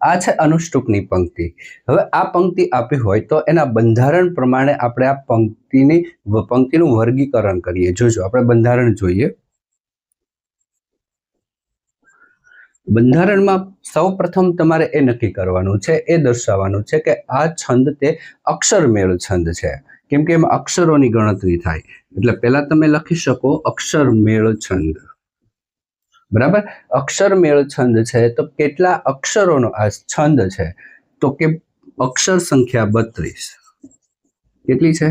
આ છે અનુષ્ટુપની પંક્તિ. હવે આ પંક્તિ આપી હોય તો એના બંધારણ પ્રમાણે આપણે આ પંક્તિની પંક્તિનું વર્ગીકરણ કરીએ. જોજો, આપણે બંધારણ જોઈએ. બંધારણમાં સૌ પ્રથમ તમારે એ નક્કી કરવાનું છે, એ દર્શાવવાનું છે કે આ છંદ તે અક્ષરમેળ છંદ છે. કેમ કે એમાં અક્ષરોની ગણતરી થાય. એટલે પહેલાં તમે લખી શકો અક્ષરમેળ છંદ. બરાબર? અક્ષરમેળ છંદ છે, તો કેટલા અક્ષરોનો આ છંદ છે? તો કે અક્ષર સંખ્યા બત્રીસ. કેટલી છે?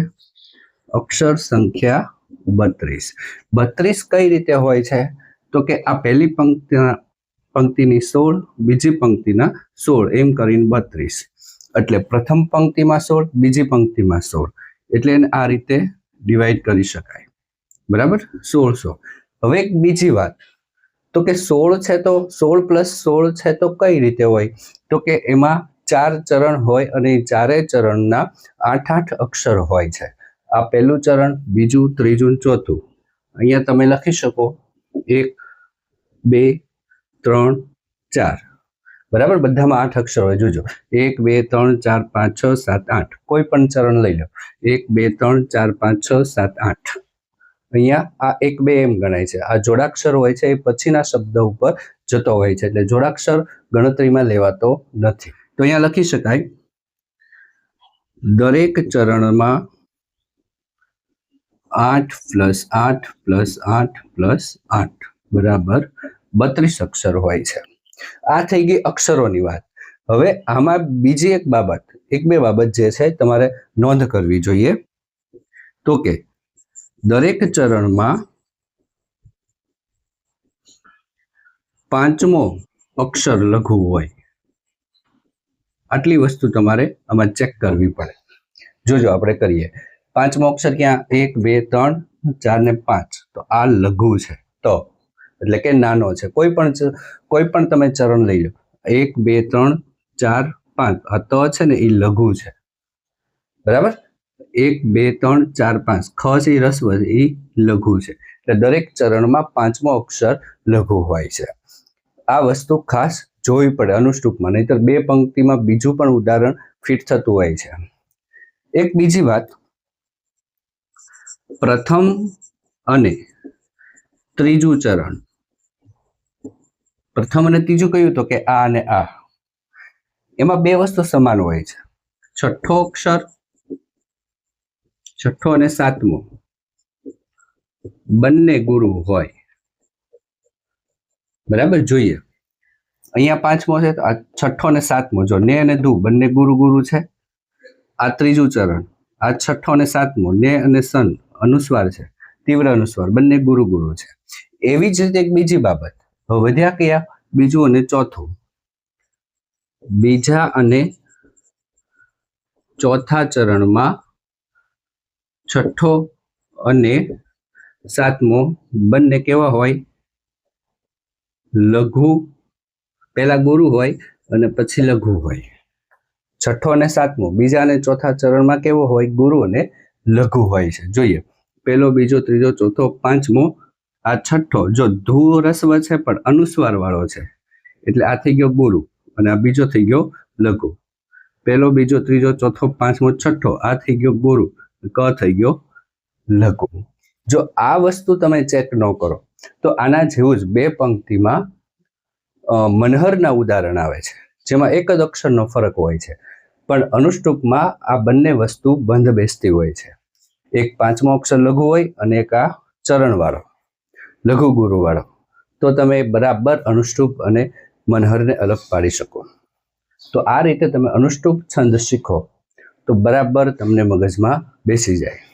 અક્ષર સંખ્યા બત્રીસ. બત્રીસ કઈ રીતે હોય છે? તો કે આ પહેલી પંક્તિના પંક્તિની સોળ, બીજી પંક્તિના સોળ, એમ કરીને બત્રીસ. એટલે પ્રથમ પંક્તિમાં સોળ, બીજી પંક્તિમાં સોળ. એટલે એને આ રીતે ડિવાઈડ કરી શકાય. બરાબર? સોળસો. હવે એક બીજી વાત. તો કે સોળ છે તો સોળ પ્લસ સોળ છે તો કઈ રીતે હોય? તો કે એમાં ચાર ચરણ હોય અને ચારે ચરણના આઠ આઠ અક્ષર હોય છે. આ પહેલું ચરણ, બીજું, ત્રીજું ચોથું. અહીંયા તમે લખી શકો એક, બે, ત્રણ, ચાર. બરાબર? બધામાં આઠ અક્ષર હોય, જોજો. એક, બે, ત્રણ, ચાર, પાંચ, છ, સાત, આઠ. કોઈ પણ ચરણ લઈ લો. એક, બે, ત્રણ, ચાર, પાંચ, છ, સાત, આઠ. અહીંયા આ એક બે એમ ગણાય છે. આ જોડાક્ષર હોય છે એ પછીના શબ્દ ઉપર જતો હોય છે. એટલે જોડાક્ષર ગણતરીમાં લેવાતો નથી. તો અહીંયા લખી શકાય, દરેક ચરણમાં આઠ પ્લસ આઠ પ્લસ આઠ પ્લસ આઠ, બરાબર? બત્રીસ અક્ષર હોય છે. આ થઈ ગઈ અક્ષરોની વાત. હવે આમાં બીજી એક બાબત, એક બે બાબત જે છે તમારે નોંધ કરવી જોઈએ. તો કે દરેક ચરણમાં પાંચમો અક્ષર લઘુ હોય. આટલી વસ્તુ તમારે આમાં ચેક કરવી પડે. જોજો આપણે કરીએ. પાંચમો અક્ષર ક્યાં? એક, બે, ત્રણ, ચાર ને પાંચ. તો આ લઘુ છે. તો એટલે કે નાનો છે. કોઈ પણ કોઈ પણ તમે ચરણ લઈ લો. એક, બે, ત્રણ, ચાર, પાંચ. આ તો છે ને એ લઘુ છે. બરાબર? એક, બે, ત્રણ, ચાર, પાંચ. ખ છે એ રસ્વ છે એ લઘુ છે. એટલે દરેક ચરણમાં પાંચમો અક્ષર લઘુ હોય છે. આ વસ્તુ ખાસ જોવી પડે અનુષ્ટુપમાં, નહીતર બે પંક્તિમાં બીજું પણ ઉદાહરણ ફિટ થતું હોય છે. એક બીજી વાત. પ્રથમ અને ત્રીજું ચરણ. પ્રથમ અને ત્રીજું કહ્યું તો કે આ અને આ. એમાં બે વસ્તુ સમાન હોય છે. છઠ્ઠો અક્ષર છઠ્ઠો અને સાતમો. બંને ગુરુ હોય. બરાબર? જોઈએ. અહીંયા પાંચમો છે, આ છઠ્ઠો અને સાતમો. જો ને અને ધુ બંને ગુરુ ગુરુ છે. આ ત્રીજું ચરણ. આ છઠ્ઠો અને સાતમો, ને અને સન, અનુસ્વાર છે. તીવ્ર અનુસ્વાર, બંને ગુરુ ગુરુ છે. એવી જ રીતે એક બીજી બાબત. વધ્યા કયા? બીજું અને ચોથું. બીજા અને ચોથા ચરણમાં છઠ્ઠો અને સાતમો બંને કેવા હોય? લઘુ, પહેલા ગુરુ હોય અને પછી લઘુ હોય. છઠ્ઠો અને સાતમો, બીજા અને ચોથા ચરણમાં કેવો હોય? ગુરુ અને લઘુ હોય છે. જોઈએ. પહેલો, બીજો, ત્રીજો, ચોથો, પાંચમો, આ છઠ્ઠો જો ધૂ રસ્વ છે પણ અનુસ્વાર વાળો છે. એટલે આ થઈ ગયો ગુરુ અને આ બીજો થઈ ગયો લઘુ. પહેલો, બીજો, ત્રીજો, ચોથો, પાંચમો, છઠ્ઠો આ થઈ ગયો ગુરુ. ક થઈ ગયો લઘુ. જો આ વસ્તુ તમે ચેક ન કરો, તો આના જેવું જ બે પંક્તિમાં મનહરના ઉદાહરણ આવે છે, જેમાં એક જ અક્ષરનો ફરક હોય છે. પણ અનુષ્ટુપમાં આ બંને વસ્તુ બંધ બેસતી હોય છે. એક પાંચમો અક્ષર લઘુ હોય અને એક આ ચરણવાળો, લઘુ ગુરુવાળો. તો તમે બરાબર અનુષ્ટુપ અને મનહરને અલગ પાડી શકો. તો આ રીતે તમે અનુષ્ટુપ છંદ શીખો. તો બરાબર તમને મગજમાં બેસી જાય.